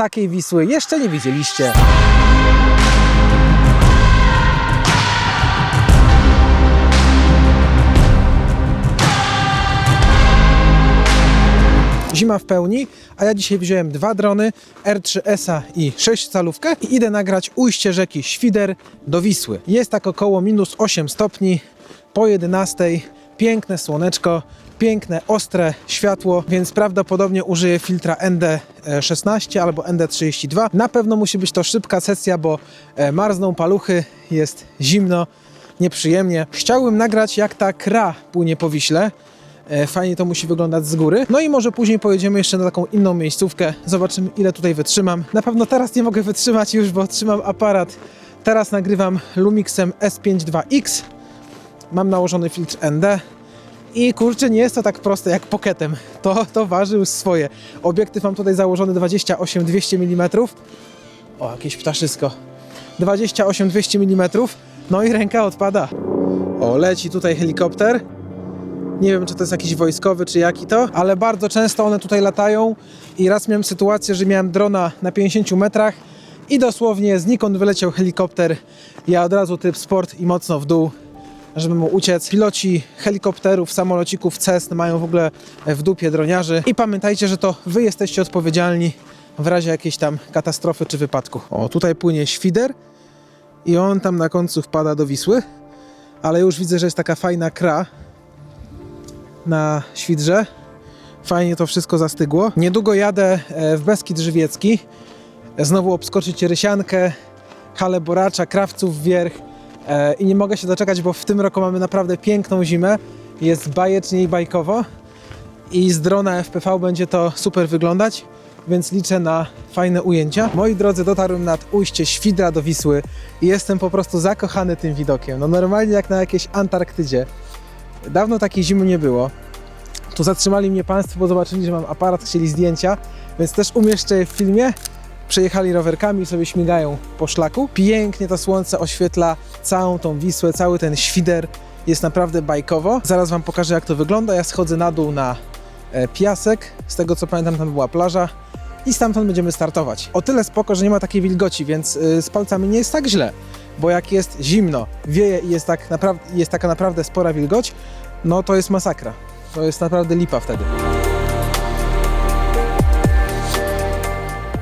takiej Wisły jeszcze nie widzieliście. Zima w pełni, a ja dzisiaj wziąłem dwa drony, R3S i 6 calówkę i idę nagrać ujście rzeki Świder do Wisły. Jest tak około minus 8 stopni po 11. Piękne słoneczko, piękne, ostre światło, więc prawdopodobnie użyję filtra ND16 albo ND32. Na pewno musi być to szybka sesja, bo e, marzną paluchy, jest zimno, nieprzyjemnie. Chciałbym nagrać jak ta kra płynie po Wiśle. E, Fajnie to musi wyglądać z góry. No i może później pojedziemy jeszcze na taką inną miejscówkę. Zobaczymy ile tutaj wytrzymam. Na pewno teraz nie mogę wytrzymać już, bo trzymam aparat. Teraz nagrywam Lumixem S52X. Mam nałożony filtr ND. I kurczę, nie jest to tak proste jak Pocketem. To, to waży już swoje. Obiektyw mam tutaj założony 28-200 mm. O, jakieś ptaszysko. 28-200 mm. No i ręka odpada. O, leci tutaj helikopter. Nie wiem, czy to jest jakiś wojskowy, czy jaki to, ale bardzo często one tutaj latają i raz miałem sytuację, że miałem drona na 50 metrach i dosłownie znikąd wyleciał helikopter. Ja od razu typ sport i mocno w dół, żeby mu uciec. Piloci helikopterów, samolocików, Cessn mają w ogóle w dupie droniarzy i pamiętajcie, że to wy jesteście odpowiedzialni w razie jakiejś tam katastrofy czy wypadku. O, tutaj płynie świder i on tam na końcu wpada do Wisły, ale już widzę, że jest taka fajna kra, na Świdrze. Fajnie to wszystko zastygło. Niedługo jadę e, w Beskid Żywiecki. Znowu obskoczyć Rysiankę, Halę Boracza, Krawców Wierch. E, I nie mogę się doczekać, bo w tym roku mamy naprawdę piękną zimę. Jest bajecznie i bajkowo. I z drona FPV będzie to super wyglądać, więc liczę na fajne ujęcia. Moi drodzy, dotarłem nad ujście Świdra do Wisły i jestem po prostu zakochany tym widokiem. No normalnie jak na jakiejś Antarktydzie. Dawno takiej zimy nie było. Tu zatrzymali mnie państwo, bo zobaczyli, że mam aparat, chcieli zdjęcia, więc też umieszczę je w filmie. Przejechali rowerkami i sobie śmigają po szlaku. Pięknie to słońce oświetla całą tą Wisłę, cały ten świder. Jest naprawdę bajkowo. Zaraz Wam pokażę, jak to wygląda. Ja schodzę na dół na e, piasek. Z tego co pamiętam, tam była plaża. I stamtąd będziemy startować. O tyle spoko, że nie ma takiej wilgoci, więc y, z palcami nie jest tak źle. Bo jak jest zimno, wieje i jest, tak naprawdę, jest taka naprawdę spora wilgoć, no to jest masakra. To jest naprawdę lipa wtedy.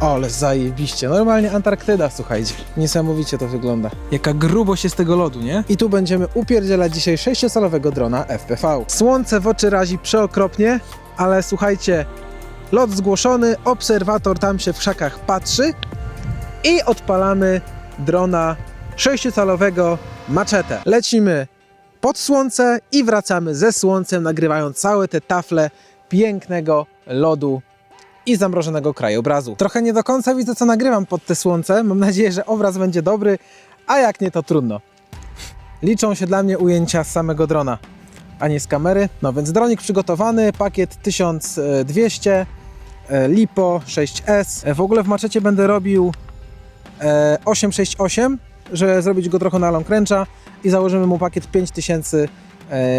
Ale zajebiście. Normalnie Antarktyda, słuchajcie. Niesamowicie to wygląda. Jaka grubość jest tego lodu, nie? I tu będziemy upierdzielać dzisiaj 6-calowego drona FPV. Słońce w oczy razi przeokropnie, ale słuchajcie, lot zgłoszony, obserwator tam się w krzakach patrzy i odpalamy drona 6-calowego maczetę. Lecimy pod słońce i wracamy ze słońcem, nagrywając całe te tafle pięknego lodu i zamrożonego krajobrazu. Trochę nie do końca widzę, co nagrywam pod te słońce. Mam nadzieję, że obraz będzie dobry, a jak nie, to trudno. Liczą się dla mnie ujęcia z samego drona, a nie z kamery. No więc dronik przygotowany, pakiet 1200, e, LiPo 6S. E, W ogóle w maczecie będę robił e, 868, żeby zrobić go trochę na long range'a i założymy mu pakiet 5000 e,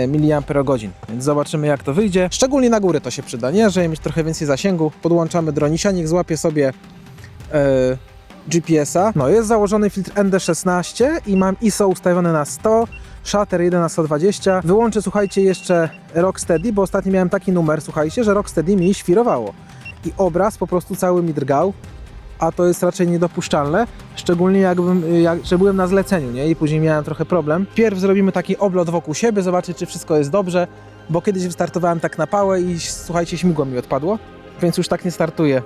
mAh, więc zobaczymy jak to wyjdzie. Szczególnie na górę to się przyda, nie? Żeby mieć trochę więcej zasięgu. Podłączamy dronisia, niech złapie sobie e, GPS-a. No jest założony filtr ND16 i mam ISO ustawione na 100, shutter 1 na 120. Wyłączę, słuchajcie, jeszcze Rocksteady, bo ostatnio miałem taki numer, słuchajcie, że Rocksteady mi świrowało. I obraz po prostu cały mi drgał, a to jest raczej niedopuszczalne, szczególnie jakbym, jak, że byłem na zleceniu, nie? I później miałem trochę problem. Pierw zrobimy taki oblot wokół siebie, zobaczyć, czy wszystko jest dobrze, bo kiedyś wystartowałem tak na pałę i słuchajcie, śmigło mi odpadło, więc już tak nie startuję.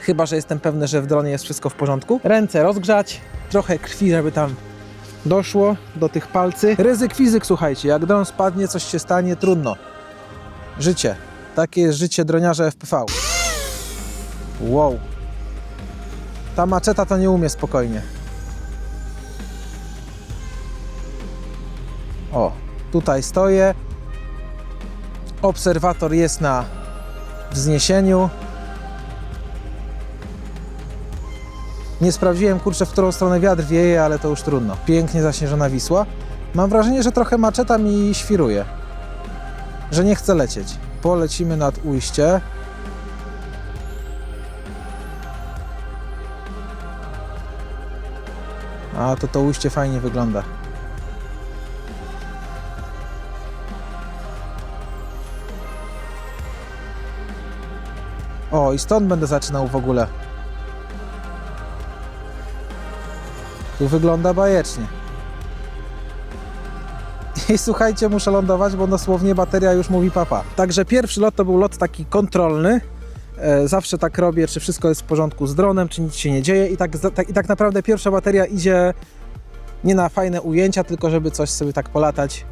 Chyba, że jestem pewny, że w dronie jest wszystko w porządku. Ręce rozgrzać, trochę krwi, żeby tam doszło do tych palcy. Ryzyk fizyk, słuchajcie, jak dron spadnie, coś się stanie, trudno. Życie. Takie jest życie droniarza FPV. Wow. Ta maczeta to nie umie spokojnie. O, tutaj stoję. Obserwator jest na wzniesieniu. Nie sprawdziłem, kurczę, w którą stronę wiatr wieje, ale to już trudno. Pięknie zaśnieżona Wisła. Mam wrażenie, że trochę maczeta mi świruje. Że nie chce lecieć. Polecimy nad ujście. A to to ujście fajnie wygląda. O, i stąd będę zaczynał w ogóle. Tu wygląda bajecznie. I słuchajcie, muszę lądować, bo dosłownie bateria już mówi papa. Także pierwszy lot to był lot taki kontrolny. E, Zawsze tak robię, czy wszystko jest w porządku z dronem, czy nic się nie dzieje. I tak, tak, i tak naprawdę pierwsza bateria idzie nie na fajne ujęcia, tylko żeby coś sobie tak polatać.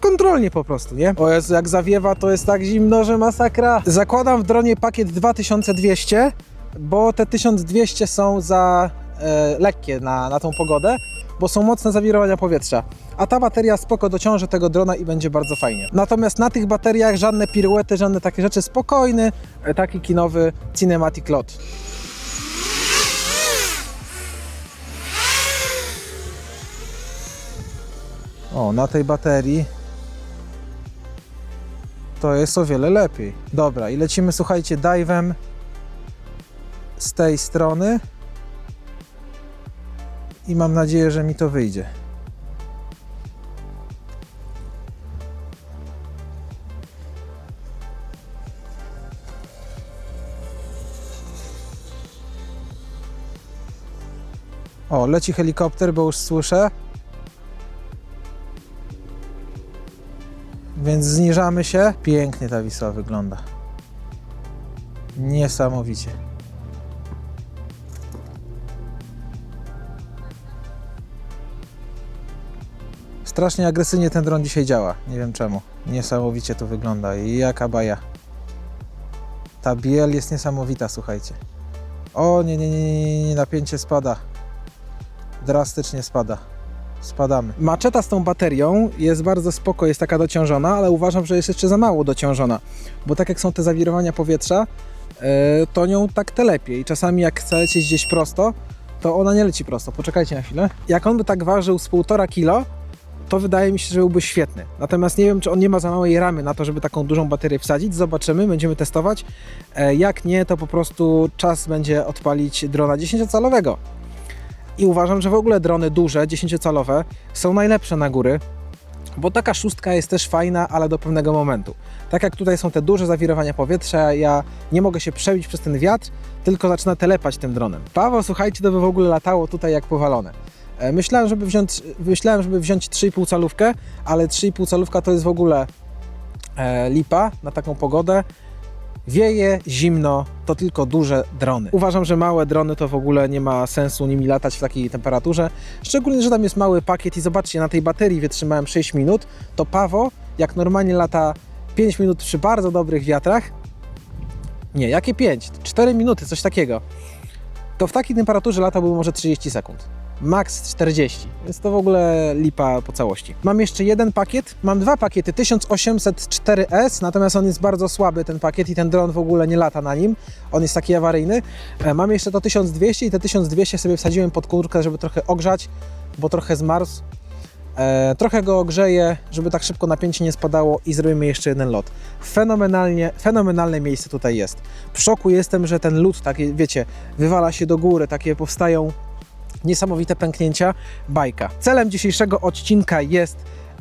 Kontrolnie po prostu, nie? O Jezu, jak zawiewa, to jest tak zimno, że masakra. Zakładam w dronie pakiet 2200, bo te 1200 są za e, lekkie na, na tą pogodę, bo są mocne zawirowania powietrza. A ta bateria spoko dociąży tego drona i będzie bardzo fajnie. Natomiast na tych bateriach żadne piruety, żadne takie rzeczy, spokojny, e, taki kinowy Cinematic Lot. O, na tej baterii to jest o wiele lepiej. Dobra, i lecimy, słuchajcie, dive'em z tej strony i mam nadzieję, że mi to wyjdzie. O, leci helikopter, bo już słyszę. Więc zniżamy się. Pięknie ta Wisła wygląda. Niesamowicie. Strasznie agresywnie ten dron dzisiaj działa. Nie wiem czemu. Niesamowicie to wygląda. Jaka baja. Ta biel jest niesamowita, słuchajcie. O, nie, nie, nie, nie, nie, napięcie spada. Drastycznie spada. Spadamy. Maczeta z tą baterią jest bardzo spoko, jest taka dociążona, ale uważam, że jest jeszcze za mało dociążona. Bo tak jak są te zawirowania powietrza, yy, to nią tak te lepiej. Czasami jak chce lecieć gdzieś prosto, to ona nie leci prosto. Poczekajcie na chwilę. Jak on by tak ważył z 1,5 kilo, to wydaje mi się, że byłby świetny. Natomiast nie wiem, czy on nie ma za małej ramy na to, żeby taką dużą baterię wsadzić. Zobaczymy, będziemy testować. E, Jak nie, to po prostu czas będzie odpalić drona 10-calowego. I uważam, że w ogóle drony duże, 10-calowe są najlepsze na góry, bo taka szóstka jest też fajna, ale do pewnego momentu. Tak jak tutaj są te duże zawirowania powietrza, ja nie mogę się przebić przez ten wiatr, tylko zaczyna telepać tym dronem. Paweł, słuchajcie, to by w ogóle latało tutaj jak powalone. E, Myślałem, żeby wziąć, myślałem, żeby wziąć 3,5 calówkę, ale 3,5 calówka to jest w ogóle e, lipa na taką pogodę. Wieje, zimno, to tylko duże drony. Uważam, że małe drony to w ogóle nie ma sensu nimi latać w takiej temperaturze. Szczególnie, że tam jest mały pakiet i zobaczcie, na tej baterii wytrzymałem 6 minut, to Pawo, jak normalnie lata 5 minut przy bardzo dobrych wiatrach, nie, jakie 5? 4 minuty, coś takiego. To w takiej temperaturze latałby może 30 sekund. Max 40. Jest to w ogóle lipa po całości. Mam jeszcze jeden pakiet. Mam dwa pakiety 1804S, natomiast on jest bardzo słaby ten pakiet i ten dron w ogóle nie lata na nim. On jest taki awaryjny. E, Mam jeszcze to 1200 i te 1200 sobie wsadziłem pod kurtkę, żeby trochę ogrzać, bo trochę zmarzł. E, trochę go ogrzeję, żeby tak szybko napięcie nie spadało i zrobimy jeszcze jeden lot. Fenomenalnie, fenomenalne miejsce tutaj jest. W szoku jestem, że ten lód, takie wiecie, wywala się do góry, takie powstają niesamowite pęknięcia, bajka. Celem dzisiejszego odcinka jest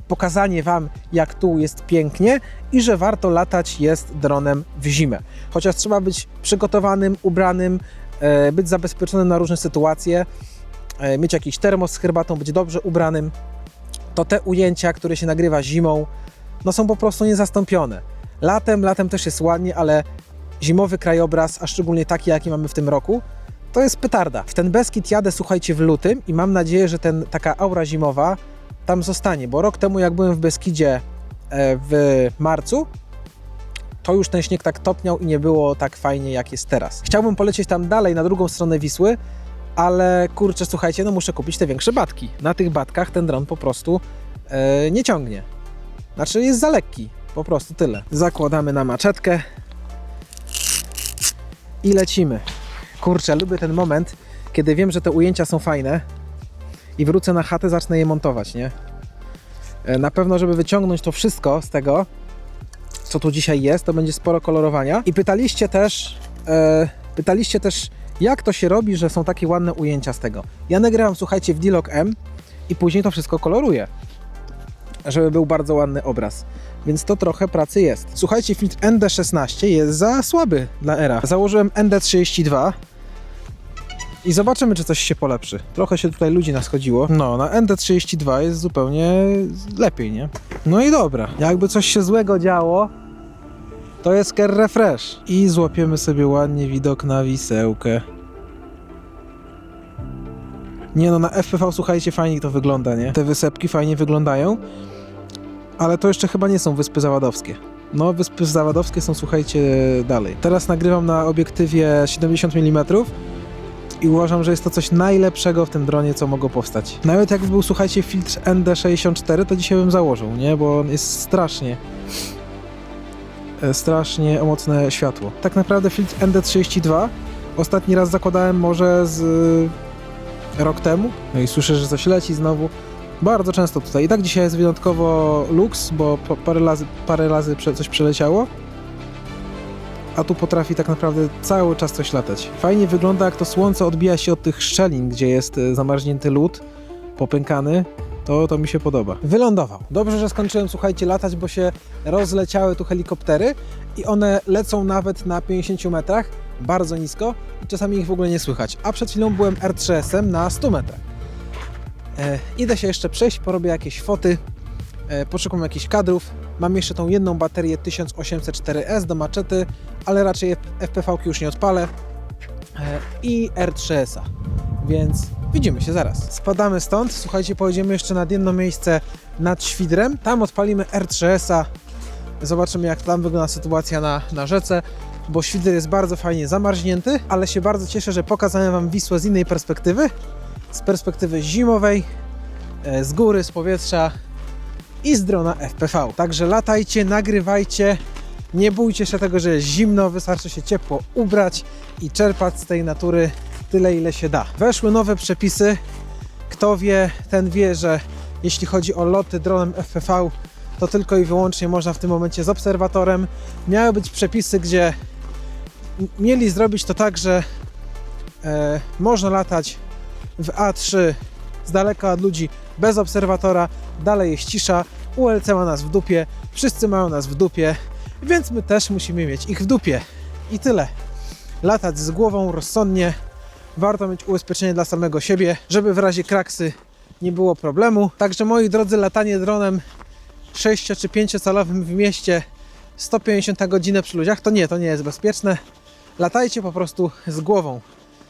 pokazanie Wam, jak tu jest pięknie i że warto latać jest dronem w zimę. Chociaż trzeba być przygotowanym, ubranym, e, być zabezpieczonym na różne sytuacje, e, mieć jakiś termos z herbatą, być dobrze ubranym, to te ujęcia, które się nagrywa zimą, no są po prostu niezastąpione. Latem, latem też jest ładnie, ale zimowy krajobraz, a szczególnie taki, jaki mamy w tym roku, to jest petarda. W ten Beskid jadę, słuchajcie, w lutym i mam nadzieję, że ten, taka aura zimowa tam zostanie, bo rok temu jak byłem w Beskidzie e, w marcu, to już ten śnieg tak topniał i nie było tak fajnie, jak jest teraz. Chciałbym polecieć tam dalej, na drugą stronę Wisły, ale kurczę, słuchajcie, no muszę kupić te większe batki. Na tych batkach ten dron po prostu e, nie ciągnie. Znaczy jest za lekki, po prostu tyle. Zakładamy na maczetkę i lecimy. Kurczę, lubię ten moment, kiedy wiem, że te ujęcia są fajne i wrócę na chatę, zacznę je montować, nie? E, Na pewno, żeby wyciągnąć to wszystko z tego, co tu dzisiaj jest, to będzie sporo kolorowania. I pytaliście też, e, pytaliście też, Jak to się robi, że są takie ładne ujęcia z tego? Ja nagrywam, słuchajcie, w D-Log M i później to wszystko koloruję, żeby był bardzo ładny obraz. Więc to trochę pracy jest. Słuchajcie, filtr ND16 jest za słaby dla Era. Założyłem ND32 i zobaczymy, czy coś się polepszy. Trochę się tutaj ludzi naschodziło. No, na ND32 jest zupełnie lepiej, nie? No i dobra. Jakby coś się złego działo, to jest Ker Refresh. I złapiemy sobie ładnie widok na wisełkę. Nie no, na FPV słuchajcie, fajnie to wygląda, nie? Te wysepki fajnie wyglądają, ale to jeszcze chyba nie są Wyspy Zawadowskie. No, Wyspy Zawadowskie są, słuchajcie, dalej. Teraz nagrywam na obiektywie 70 mm i uważam, że jest to coś najlepszego w tym dronie, co mogło powstać. Nawet jakby był, słuchajcie, filtr ND64, to dzisiaj bym założył, nie? Bo on jest strasznie, e, strasznie mocne światło. Tak naprawdę filtr ND32 ostatni raz zakładałem może z e, rok temu. No i słyszę, że coś leci znowu. Bardzo często tutaj. I tak dzisiaj jest wyjątkowo luks, bo parę razy, parę razy coś przeleciało. A tu potrafi tak naprawdę cały czas coś latać. Fajnie wygląda, jak to słońce odbija się od tych szczelin, gdzie jest e, zamarznięty lód, popękany. To, to mi się podoba. Wylądował. Dobrze, że skończyłem, słuchajcie, latać, bo się rozleciały tu helikoptery i one lecą nawet na 50 metrach, bardzo nisko i czasami ich w ogóle nie słychać. A przed chwilą byłem R3S-em na 100 metrach. E, idę się jeszcze przejść, porobię jakieś foty, e, poszukam jakichś kadrów. Mam jeszcze tą jedną baterię 1804S do maczety, ale raczej FPV już nie odpalę. E, I R3S-a. Więc widzimy się zaraz. Spadamy stąd. Słuchajcie, pojedziemy jeszcze nad jedno miejsce nad Świdrem. Tam odpalimy R3S-a. Zobaczymy, jak tam wygląda sytuacja na, na rzece, bo Świdr jest bardzo fajnie zamarznięty, ale się bardzo cieszę, że pokazałem Wam Wisłę z innej perspektywy. Z perspektywy zimowej, e, z góry, z powietrza i z drona FPV. Także latajcie, nagrywajcie. Nie bójcie się tego, że jest zimno, wystarczy się ciepło ubrać i czerpać z tej natury tyle, ile się da. Weszły nowe przepisy. Kto wie, ten wie, że jeśli chodzi o loty dronem FPV, to tylko i wyłącznie można w tym momencie z obserwatorem. Miały być przepisy, gdzie mieli zrobić to tak, że e, można latać w A3 z daleka od ludzi bez obserwatora, dalej jest cisza, ULC ma nas w dupie, wszyscy mają nas w dupie, więc my też musimy mieć ich w dupie. I tyle. Latać z głową rozsądnie, warto mieć ubezpieczenie dla samego siebie, żeby w razie kraksy nie było problemu. Także moi drodzy, latanie dronem 6 czy 5 calowym w mieście 150 na godzinę przy ludziach, to nie, to nie jest bezpieczne. Latajcie po prostu z głową,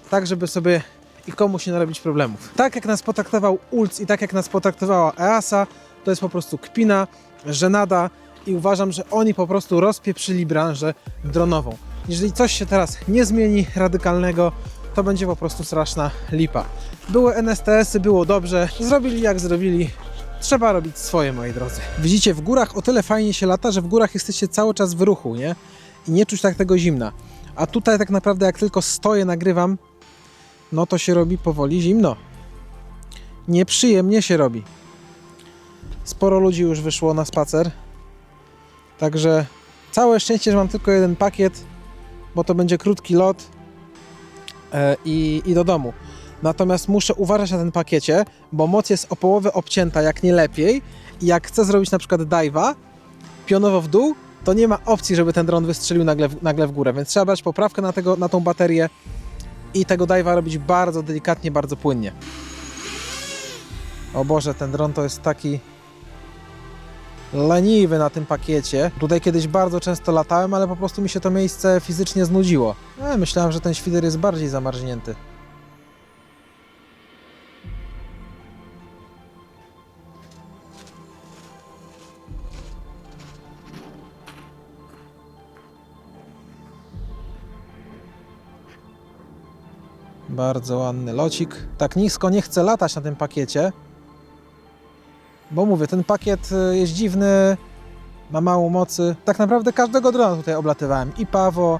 tak żeby sobie i komuś nie narobić problemów. Tak jak nas potraktował ULC i tak jak nas potraktowała EASA, to jest po prostu kpina, żenada i uważam, że oni po prostu rozpieprzyli branżę dronową. Jeżeli coś się teraz nie zmieni radykalnego, to będzie po prostu straszna lipa. Były NSTS-y, było dobrze, zrobili jak zrobili, trzeba robić swoje, moi drodzy. Widzicie, w górach o tyle fajnie się lata, że w górach jesteście cały czas w ruchu, nie? I nie czuć tak tego zimna. A tutaj tak naprawdę jak tylko stoję, nagrywam, no to się robi powoli zimno. Nieprzyjemnie się robi. Sporo ludzi już wyszło na spacer. Także całe szczęście, że mam tylko jeden pakiet, bo to będzie krótki lot e, i, i do domu. Natomiast muszę uważać na ten pakiecie, bo moc jest o połowę obcięta, jak nie lepiej. I jak chcę zrobić na przykład dive'a pionowo w dół, to nie ma opcji, żeby ten dron wystrzelił nagle, nagle w górę. Więc trzeba brać poprawkę na, tego, na tą baterię i tego dive'a robić bardzo delikatnie, bardzo płynnie. O Boże, ten dron to jest taki leniwy na tym pakiecie. Tutaj kiedyś bardzo często latałem, ale po prostu mi się to miejsce fizycznie znudziło. Ja myślałem, że ten świder jest bardziej zamarznięty. Bardzo ładny locik. Tak nisko nie chcę latać na tym pakiecie. Bo mówię, ten pakiet y, jest dziwny, ma mało mocy. Tak naprawdę każdego drona tutaj oblatywałem. I Pawo,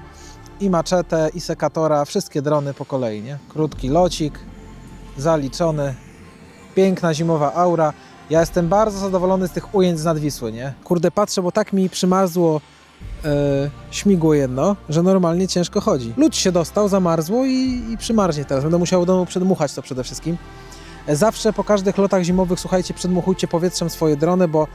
i Maczetę, i Sekatora. Wszystkie drony po kolei, nie? Krótki locik, zaliczony. Piękna zimowa aura. Ja jestem bardzo zadowolony z tych ujęć z nadwisły, nie? Kurde, patrzę, bo tak mi przymarzło e, śmigło jedno, że normalnie ciężko chodzi. Lód się dostał, zamarzło i, i przymarznie teraz. Będę musiał w domu przedmuchać to przede wszystkim. E, Zawsze po każdych lotach zimowych, słuchajcie, przedmuchujcie powietrzem swoje drony, bo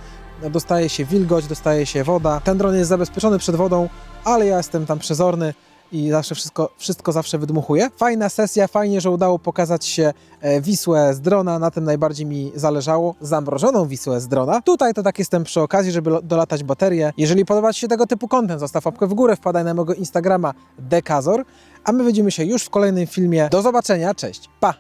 dostaje się wilgoć, dostaje się woda. Ten dron jest zabezpieczony przed wodą, ale ja jestem tam przezorny i zawsze wszystko, wszystko zawsze wydmuchuję. Fajna sesja, fajnie, że udało pokazać się e, Wisłę z drona, na tym najbardziej mi zależało, zamrożoną Wisłę z drona. Tutaj to tak jestem przy okazji, żeby dolatać baterię. Jeżeli podoba Ci się tego typu content, zostaw łapkę w górę, wpadaj na mojego Instagrama Dekazor, a my widzimy się już w kolejnym filmie. Do zobaczenia, cześć, pa!